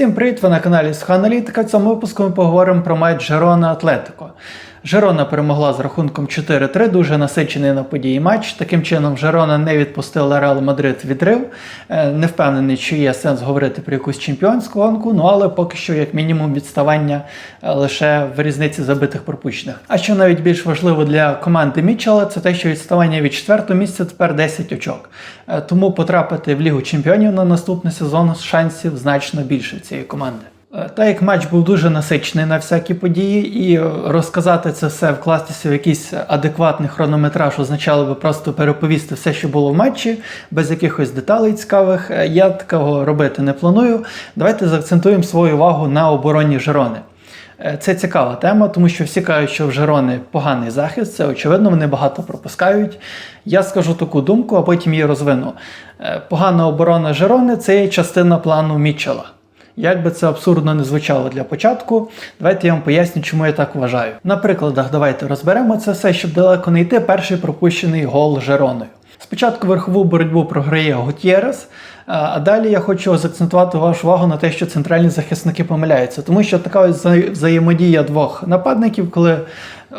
Всім привіт! Ви на каналі Аналітика. В цьому випуску ми поговоримо про матч Жерона Атлетико. Жерона перемогла з рахунком 4-3, дуже насичений на події матч. Таким чином, Жерона не відпустила Реал Мадрид відрив. Е, Не впевнений, чи є сенс говорити про якусь чемпіонську гонку, ну але поки що, як мінімум, відставання е, лише в різниці забитих пропущених. А що навіть більш важливо для команди Мітчелла, це те, що відставання від 4 місця тепер 10 очок. Е, Тому потрапити в Лігу Чемпіонів на наступний сезон шансів значно більше цієї команди. Е, Та як матч був дуже насичений на всякі події, і е, розказати це все, вкластися в якийсь адекватний хронометраж означало би просто переповісти все, що було в матчі, без якихось деталей цікавих. Е, Я такого робити не планую. Давайте заакцентуємо свою увагу на обороні Жерони. Це цікава тема, тому що всі кажуть, що в Жерони поганий захист, це очевидно, вони багато пропускають. Я скажу таку думку, а потім її розвину. Погана оборона Жерони це є частина плану Мітчелла. Як би це абсурдно не звучало для початку, давайте я вам поясню, чому я так вважаю. На прикладах давайте розберемо це все, щоб далеко не йти. Перший пропущений гол Жероною. Спочатку верхову боротьбу програє Гутєрес, а далі я хочу заакцентувати вашу увагу на те, що центральні захисники помиляються, тому що така ось взаємодія двох нападників, коли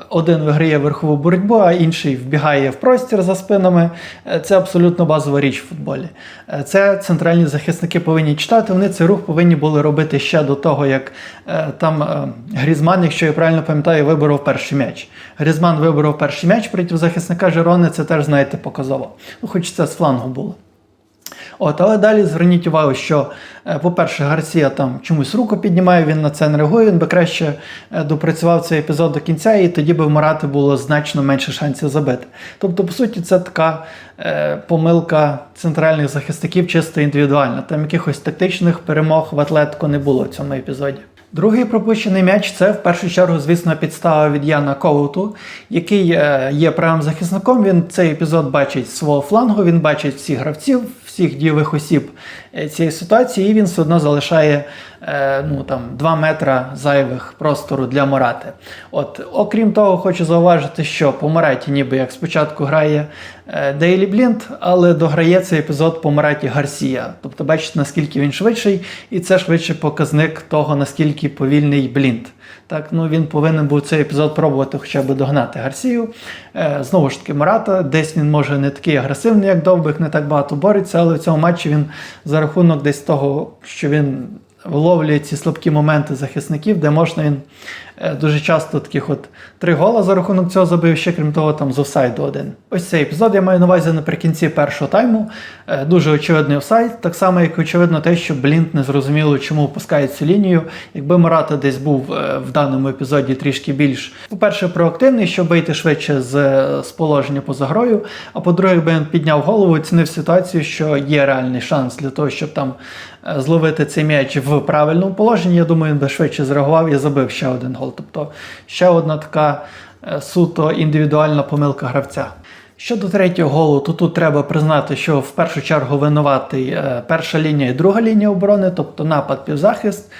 один виграє верхову боротьбу, а інший вбігає в простір за спинами. е, Це абсолютно базова річ в футболі. Е, Це центральні захисники повинні читати. Вони цей рух повинні були робити ще до того, як е, там Грізман, якщо я правильно пам'ятаю, виборов перший м'яч. Грізман виборов перший м'яч проти захисника Жерони. Це теж знаєте показово. Ну, хоч це з флангу було. От, але далі зверніть увагу, що, е, по-перше, Гарсія там чомусь руку піднімає, він на це не реагує, він би краще е, допрацював цей епізод до кінця, і тоді би в Марати було значно менше шансів забити. Тобто, по суті, це така е, помилка центральних захисників чисто індивідуальна. Там якихось тактичних перемог в атлетику не було в цьому епізоді. Другий пропущений м'яч це в першу чергу, звісно, підстава від Яна Коуту, який е, є правим захисником. Він цей епізод бачить свого флангу, він бачить всіх гравців, всіх дієвих осіб е, цієї ситуації, і він все одно залишає е, ну, там, 2 метра зайвих простору для Морати. От, окрім того, хочу зауважити, що по Мораті ніби як спочатку грає е, Дейлі Блінд, але дограє цей епізод по Мораті Гарсія. Тобто, бачите, наскільки він швидший, і це швидше показник того, наскільки повільний Блінд. Так, ну він повинен був цей епізод пробувати хоча б догнати Гарсію. Е, знову ж таки, Марата, десь він може не такий агресивний, як Довбик, не так багато бореться, але в цьому матчі він за рахунок десь того, що він вловлює ці слабкі моменти захисників, де можна він дуже часто таких от три гола за рахунок цього забив, ще крім того, там з офсайду один. Ось цей епізод я маю на увазі наприкінці першого тайму. Е, Дуже очевидний офсайд, так само, як очевидно те, що Блінт не зрозуміло, чому опускає цю лінію. Якби Марата десь був е, в даному епізоді трішки більш, по-перше, проактивний, щоб вийти швидше з, е, з положення поза грою. А по-друге, якби він підняв голову, оцінив ситуацію, що є реальний шанс для того, щоб там е, зловити цей м'яч в правильному положенні. Я думаю, він би швидше зреагував і забив ще один гол. Тобто ще одна така е, суто індивідуальна помилка гравця. Щодо третього голу, то тут треба признати, що в першу чергу винуватий е, перша лінія і друга лінія оборони, тобто напад півзахист,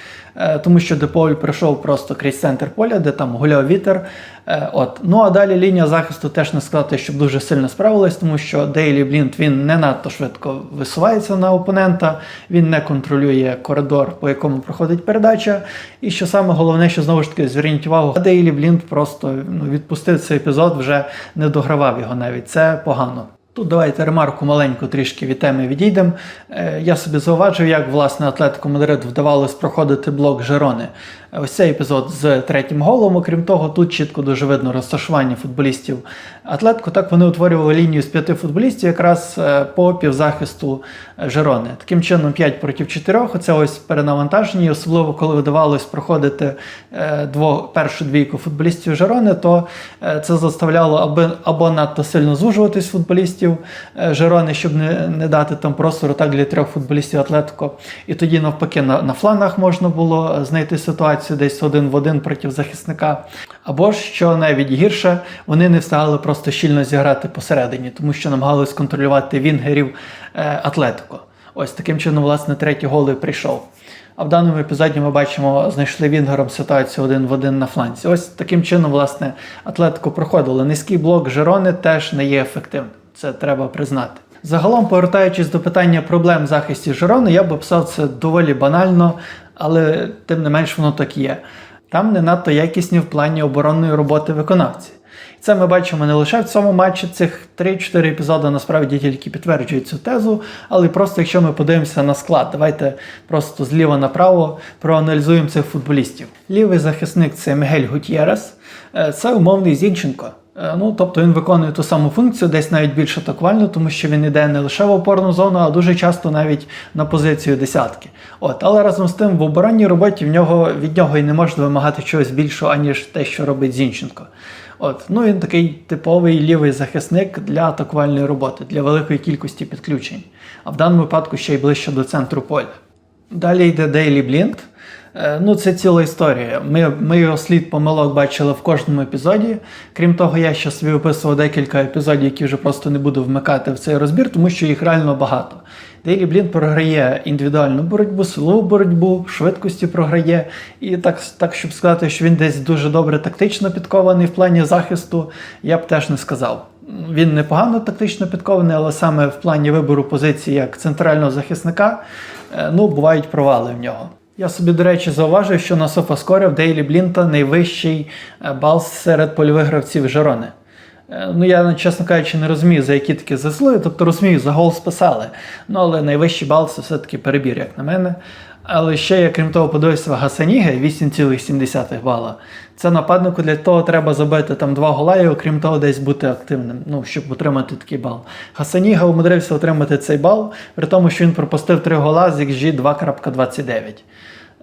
тому що Деполь прийшов просто крізь центр поля, де там гуляв вітер. Е, От. Ну а далі лінія захисту теж не сказати, щоб дуже сильно справилась, тому що Дейлі Блінт він не надто швидко висувається на опонента, він не контролює коридор, по якому проходить передача. І що саме головне, що знову ж таки зверніть увагу, Дейлі Блінт просто ну, відпустив цей епізод, вже не догравав його навіть. Це погано. Тут давайте ремарку маленьку трішки від теми відійдемо. Е, Я собі зауважив, як власне Атлетико Мадрид вдавалось проходити блок Жерони. Ось цей епізод з третім голом. Окрім того, тут чітко дуже видно розташування футболістів Атлетико. Так вони утворювали лінію з п'яти футболістів якраз е, по півзахисту Жерони. Таким чином, 5 проти 4. Оце ось перенавантажені, особливо коли вдавалось проходити е, дво, першу двійку футболістів Жерони, то е, це заставляло аби, або надто сильно звужуватись футболістів Жерони, щоб не, не дати там простору так для трьох футболістів Атлетико. І тоді, навпаки, на, на флангах можна було знайти ситуацію десь один в один проти захисника. Або ж, що навіть гірше, вони не встигали просто щільно зіграти посередині, тому що намагалися контролювати вінгерів е, Атлетико. Ось таким чином, власне, третій гол і прийшов. А в даному епізоді ми бачимо, знайшли Вінгером ситуацію один в один на фланці. Ось таким чином, власне, Атлетико проходило. Низький блок Жерони теж не є ефективним. Це треба признати. Загалом, повертаючись до питання проблем захисті Жерони, я б описав це доволі банально. Але тим не менш воно так є. Там не надто якісні в плані оборонної роботи виконавці. І Це ми бачимо не лише в цьому матчі, цих 3-4 епізоди насправді тільки підтверджують цю тезу, але просто якщо ми подивимося на склад, давайте просто зліва направо проаналізуємо цих футболістів. Лівий захисник це Мігель Гутєрес, Е, це умовний Зінченко. Е, Ну, тобто він виконує ту саму функцію, десь навіть більш атакувальну, тому що він йде не лише в опорну зону, а дуже часто навіть на позицію десятки. От, але разом з тим в оборонній роботі в нього від нього і не можна вимагати чогось більшого, аніж те, що робить Зінченко. От, ну він такий типовий лівий захисник для атакувальної роботи, для великої кількості підключень, а в даному випадку ще й ближче до центру поля. Далі йде Дейлі Блінд. Е, Ну, це ціла історія. Ми, ми його слід помилок бачили в кожному епізоді. Крім того, я ще собі описував декілька епізодів, які вже просто не буду вмикати в цей розбір, тому що їх реально багато. Дейлі Блінд програє індивідуальну боротьбу, силову боротьбу, швидкості програє. І так, так, щоб сказати, що він десь дуже добре тактично підкований в плані захисту, я б теж не сказав. Він непогано тактично підкований, але саме в плані вибору позиції як центрального захисника, е, ну, бувають провали в нього. Я собі, до речі, зауважив, що на софаскорі в Дейлі Блінта найвищий е, бал серед польових гравців Жерони. Е, Ну, я, чесно кажучи, не розумію, за які такі заслуги, тобто розумію, за гол списали. Ну, але найвищий бал це все-таки перебір, як на мене. Але ще я, крім того, подивився Гасаніги 8,7 бала. Це нападнику для того треба забити там два гола і, окрім того, десь бути активним, ну, щоб отримати такий бал. Гасаніга умудрився отримати цей бал, при тому, що він пропустив три гола з XG 2.29.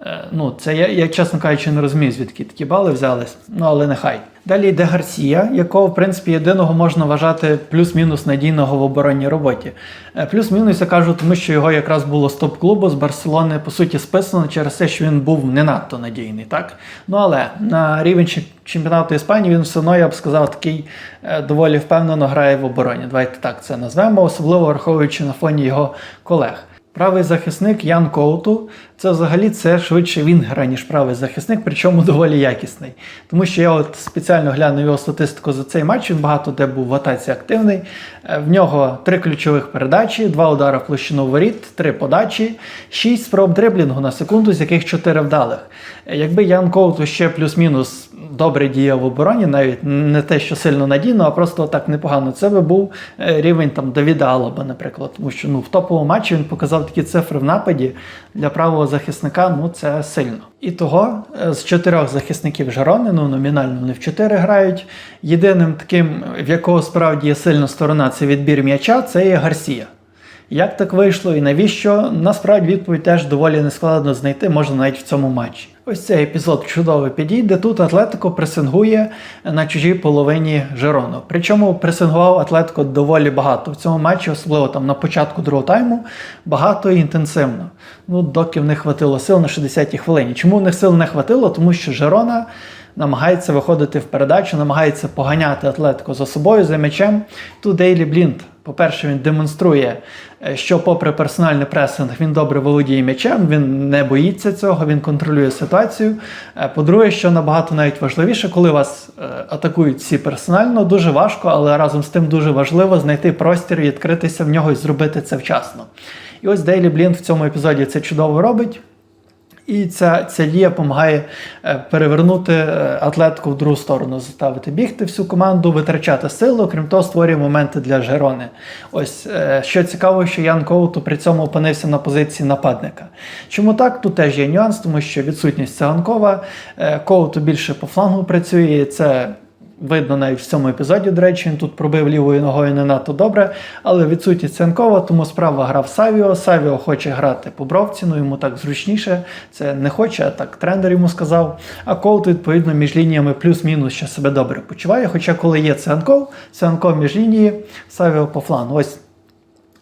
Е, Ну, це я, я, чесно кажучи, не розумію, звідки такі бали взялись, ну але нехай. Далі йде Гарсія, якого, в принципі, єдиного можна вважати плюс-мінус надійного в оборонній роботі. Е, Плюс-мінус я кажу, тому що його якраз було з топ-клубу з Барселони, по суті, списано через те, що він був не надто надійний. так? Ну але на рівень чемпіонату Іспанії він все одно, я б сказав, такий е, доволі впевнено грає в обороні. Давайте так це назвемо, особливо враховуючи на фоні його колег. Правий захисник Ян Коуту, це взагалі це швидше Вінгера, ніж правий захисник, причому доволі якісний. Тому що я от спеціально глянув його статистику за цей матч, він багато де був в атаці активний. Е, В нього три ключових передачі, два удари в площину воріт, три подачі, шість спроб дриблінгу на секунду, з яких чотири вдалих. Е, Якби Ян Коуту ще плюс-мінус добре діяв в обороні, навіть не те, що сильно надійно, а просто так непогано. Це би був е, рівень там Давіда Алаба, наприклад. Тому що ну, в топовому матчі він показав такі цифри в нападі для правого захисника, ну це сильно. І того е, з чотирьох захисників Жарони, ну номінально вони в чотири грають. Єдиним таким, в якого справді є сильна сторона, це відбір м'яча, це є Гарсія. Як так вийшло і навіщо? Насправді відповідь теж доволі нескладно знайти, можна навіть в цьому матчі. Ось цей епізод чудово підійде. Тут Атлетико пресингує на чужій половині Жерону. Причому пресингував Атлетико доволі багато. В цьому матчі, особливо там на початку другого тайму, багато і інтенсивно. Ну, доки в них хватило сил на 60-й хвилині. Чому в них сил не хватило? Тому що Жерона намагається виходити в передачу, намагається поганяти Атлетико за собою за м'ячем. Тут Дейлі Блінд, по-перше, він демонструє, що, попри персональний пресинг, він добре володіє м'ячем, він не боїться цього, він контролює ситуацію. Е, По-друге, що набагато навіть важливіше, коли вас е, атакують всі персонально, дуже важко, але разом з тим дуже важливо знайти простір, відкритися в нього і зробити це вчасно. І ось Дейлі Блінд в цьому епізоді це чудово робить. І ця, ця дія допомагає е, перевернути е, атлетку в другу сторону, заставити бігти всю команду, витрачати силу, крім того, створює моменти для Жерони. Ось е, що цікаво, що Ян Коуту при цьому опинився на позиції нападника. Чому так? Тут теж є нюанс, тому що відсутність циганкова, Коуту більше по флангу працює, це Видно навіть в цьому епізоді, до речі, він тут пробив лівою ногою не надто добре, але відсутність Ценкова, тому справа грав Савіо. Савіо хоче грати по бровці, ну йому так зручніше. Це не хоче, а так тренер йому сказав. А Колт, відповідно, між лініями плюс-мінус ще себе добре почуває. Хоча, коли є Ценков, Ценков між лінії, Савіо по флану. Ось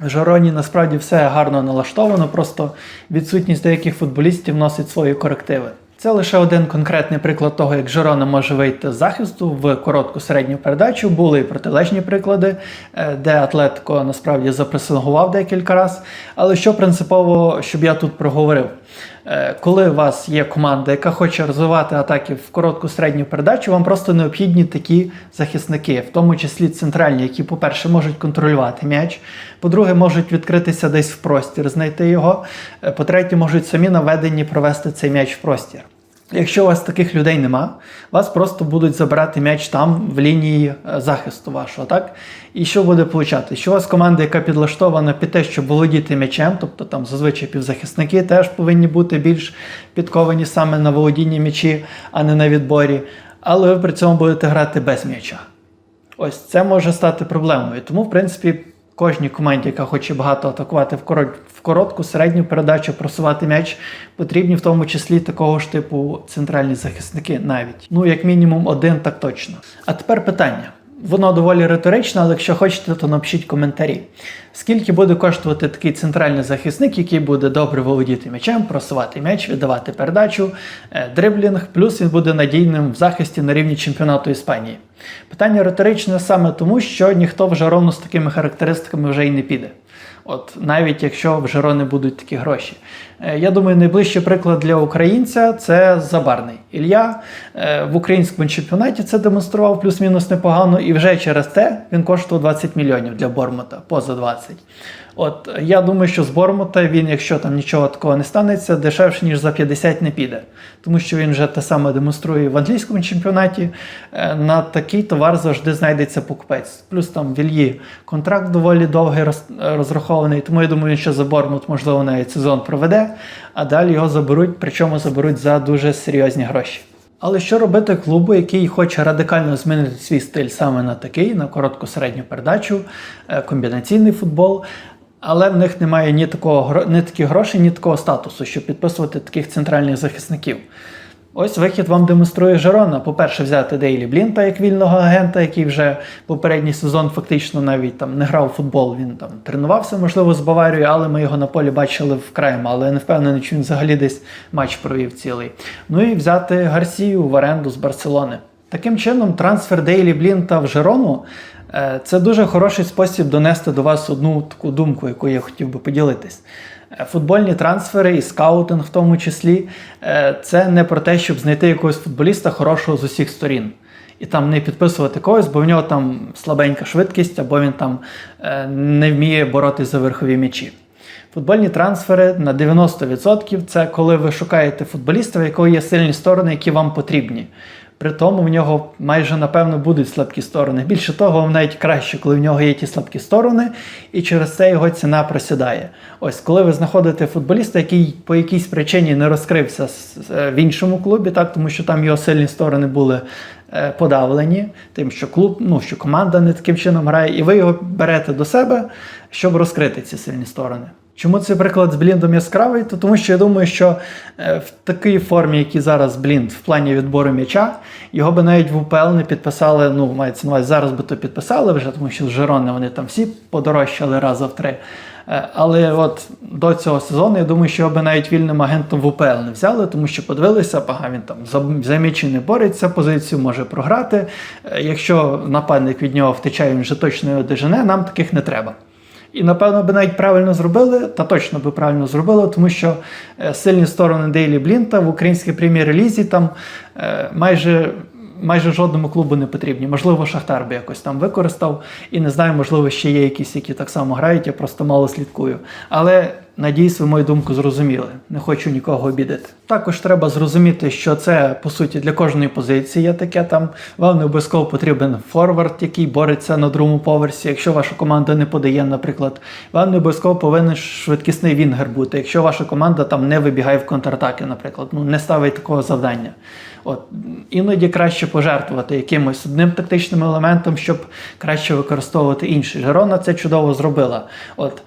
Жароні насправді все гарно налаштовано, просто відсутність деяких футболістів вносить свої корективи. Це лише один конкретний приклад того, як Жерона може вийти з захисту в коротку середню передачу. Були і протилежні приклади, е, де Атлетико насправді запресингував декілька разів. Але що принципово, щоб я тут проговорив? Е, Коли у вас є команда, яка хоче розвивати атаки в коротку середню передачу, вам просто необхідні такі захисники, в тому числі центральні, які, по-перше, можуть контролювати м'яч, по-друге, можуть відкритися десь в простір, знайти його. Е, По-третє, можуть самі наведені провести цей м'яч в простір. Якщо у вас таких людей нема, вас просто будуть забирати м'яч там в лінії е, захисту вашого, так? І що буде получати? Що у вас команда, яка підлаштована під те, щоб володіти м'ячем, тобто там зазвичай півзахисники теж повинні бути більш підковані саме на володінні м'ячі, а не на відборі. Але ви при цьому будете грати без м'яча. Ось це може стати проблемою. Тому, в принципі, кожній команді, яка хоче багато атакувати в, коротку, в коротку, середню передачу, просувати м'яч, потрібні в тому числі такого ж типу центральні захисники навіть. Ну, як мінімум, один так точно. А тепер питання. Воно доволі риторичне, але якщо хочете, то напишіть коментарі. Скільки буде коштувати такий центральний захисник, який буде добре володіти м'ячем, просувати м'яч, віддавати передачу, е, дриблінг, плюс він буде надійним в захисті на рівні чемпіонату Іспанії. Питання риторичне саме тому, що ніхто вже ровно з такими характеристиками вже й не піде. От навіть якщо в Жарони будуть такі гроші. Е, Я думаю, найближчий приклад для українця це Забарний. Ілля е, в українському чемпіонаті це демонстрував плюс-мінус непогано, і вже через те він коштував 20 мільйонів для Бормута, поза 20. От я думаю, що з Бормута він, якщо там нічого такого не станеться, дешевше ніж за 50 не піде, тому що він вже те саме демонструє в англійському чемпіонаті. Е, На такий товар завжди знайдеться покупець. Плюс там в Ільї контракт доволі довгий роз- розрахований, тому я думаю, що за Бормут можливо навіть сезон проведе, а далі його заберуть, причому заберуть за дуже серйозні гроші. Але що робити клубу, який хоче радикально змінити свій стиль саме на такий, на коротку середню передачу, е, комбінаційний футбол, але в них немає ні такого ні таких грошей, ні такого статусу, щоб підписувати таких центральних захисників. Ось вихід вам демонструє Жерона. По-перше, взяти Дейлі Блінта як вільного агента, який вже попередній сезон фактично навіть там не грав у футбол. Він там тренувався, можливо, з Баварією, але ми його на полі бачили вкрай мало. Я не впевнений, чи він взагалі десь матч провів цілий. Ну і взяти Гарсію в оренду з Барселони. Таким чином, трансфер Дейлі Блінта в Жерону це дуже хороший спосіб донести до вас одну таку думку, яку я хотів би поділитись. Е, Футбольні трансфери і скаутинг, в тому числі, е, це не про те, щоб знайти якогось футболіста хорошого з усіх сторін. І там не підписувати когось, бо в нього там слабенька швидкість, або він там е, не вміє боротися за верхові м'ячі. Футбольні трансфери на 90% це коли ви шукаєте футболіста, в якого є сильні сторони, які вам потрібні. При тому в нього майже напевно будуть слабкі сторони. Більше того, навіть краще, коли в нього є ті слабкі сторони, і через це його ціна просідає. Ось коли ви знаходите футболіста, який по якійсь причині не розкрився е, в іншому клубі, так тому що там його сильні сторони були е, подавлені, тим, що клуб, ну що команда не таким чином грає, і ви його берете до себе, щоб розкрити ці сильні сторони. Чому цей приклад з Бліндом яскравий? То тому що я думаю, що е, в такій формі, який зараз Блінд в плані відбору м'яча, його би навіть в УПЛ не підписали. Ну, мається на увазі, зараз би то підписали вже, тому що з Жерони вони там всі подорожчали раза в три. Е, Але от до цього сезону я думаю, що його би навіть вільним агентом в УПЛ не взяли, тому що подивилися, ага, він там за м'ячі не бореться, позицію може програти. Е, Якщо нападник від нього втечає, він вже точно його дожене, нам таких не треба. І напевно би навіть правильно зробили, та точно би правильно зробили, тому що е, сильні сторони Дейлі Блінта в українській прем'єр-лізі там е, майже. Майже жодному клубу не потрібні. Можливо, Шахтар би якось там використав. І не знаю, можливо, ще є якісь, які так само грають, я просто мало слідкую. Але надіюсь, ви мою думку зрозуміли. Не хочу нікого обідати. Також треба зрозуміти, що це по суті для кожної позиції є таке там. Вам не обов'язково потрібен форвард, який бореться на другому поверсі. Якщо ваша команда не подає, наприклад, вам не обов'язково повинен швидкісний вінгер бути. Якщо ваша команда там не вибігає в контратаки, наприклад, ну не ставить такого завдання. От іноді краще пожертвувати якимось одним тактичним елементом, щоб краще використовувати інший. Жерона це чудово зробила. От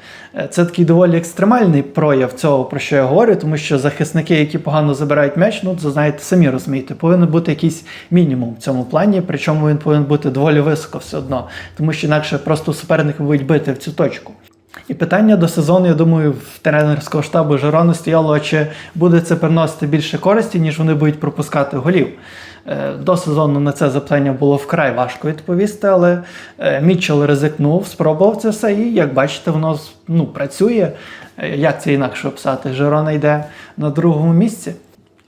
це такий доволі екстремальний прояв цього, про що я говорю, тому що захисники, які погано забирають м'яч, ну це знаєте, самі розумієте, повинен бути якийсь мінімум в цьому плані, причому він повинен бути доволі високо все одно, тому що інакше просто суперник будуть бити в цю точку. І питання до сезону, я думаю, в тренерського штабу Жерони стояло, чи буде це приносити більше користі, ніж вони будуть пропускати голів. Е, До сезону на це запитання було вкрай важко відповісти, але е, Мітчелл ризикнув, спробував це все, і як бачите, воно ну, працює. Е, Як це інакше описати? Жерона йде на другому місці.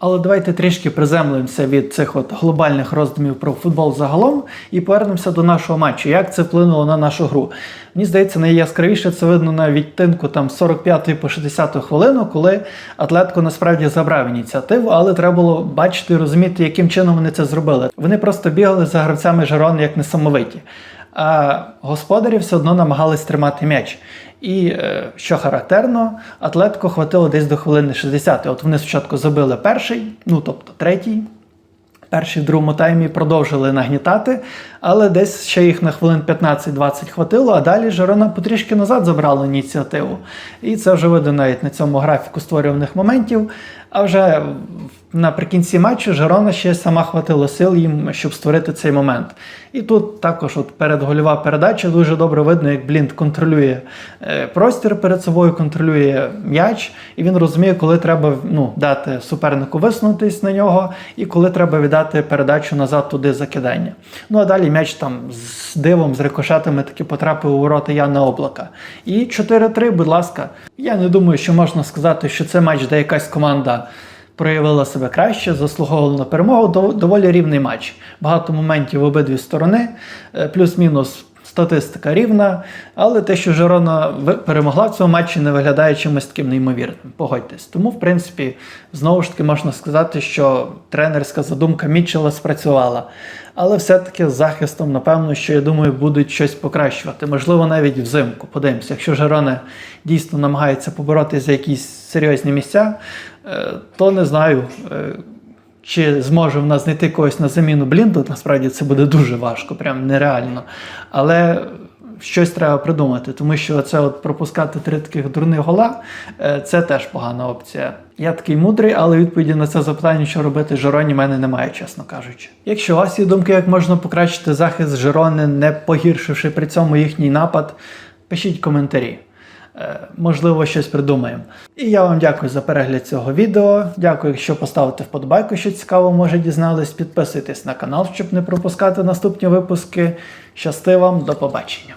Але давайте трішки приземлимося від цих от глобальних роздумів про футбол загалом і повернемося до нашого матчу. Як це вплинуло на нашу гру? Мені здається, найяскравіше це видно на відтинку там з 45 по 60 хвилину, коли Атлетко насправді забрав ініціативу, але треба було бачити і розуміти, яким чином вони це зробили. Вони просто бігали за гравцями Жерон як несамовиті. А господарі все одно намагались тримати м'яч. І е, що характерно, Атлетко хватило десь до хвилини 60. От вони спочатку забили перший, ну тобто третій. Перший в другому таймі продовжили нагнітати, але десь ще їх на хвилин 15-20 хватило, а далі Жерона потрішки назад забрала ініціативу. І це вже видно навіть на цьому графіку створюваних моментів. А вже наприкінці матчу Жерона ще сама хватило сил їм, щоб створити цей момент. І тут також от передгольова передача дуже добре видно, як Блінд контролює е, простір перед собою, контролює м'яч, і він розуміє, коли треба ну, дати супернику висунутись на нього, і коли треба віддати передачу назад туди закидання. Ну а далі м'яч там з дивом, з рикошетами таки потрапив у ворота Яна Облака. І 4-3, будь ласка. Я не думаю, що можна сказати, що це матч, де якась команда проявила себе краще, заслуговувала на перемогу. Доволі рівний матч. Багато моментів в обидві сторони, е, плюс-мінус. Статистика рівна, але те, що Жерона перемогла в цьому матчі, не виглядає чимось таким неймовірним. Погодьтесь. Тому, в принципі, знову ж таки можна сказати, що тренерська задумка Мітчела спрацювала. Але все-таки з захистом, напевно, що я думаю, будуть щось покращувати. Можливо, навіть взимку. Подивимося, якщо Жерона дійсно намагається поборотися за якісь серйозні місця, то не знаю. е, чи зможе в нас знайти когось на заміну Блінду, насправді це буде дуже важко, прям нереально. Але щось треба придумати, тому що це от пропускати три таких дурних гола е, це теж погана опція. Я такий мудрий, але відповіді на це запитання, що робити Жероні, в мене немає, чесно кажучи. Якщо у вас є думки, як можна покращити захист Жерони, не погіршивши при цьому їхній напад, пишіть коментарі. Е, Можливо, щось придумаємо. І я вам дякую за перегляд цього відео. Дякую, якщо поставите вподобайку, що цікаво, може дізнались. Підписуйтесь на канал, щоб не пропускати наступні випуски. Щасти вам, до побачення!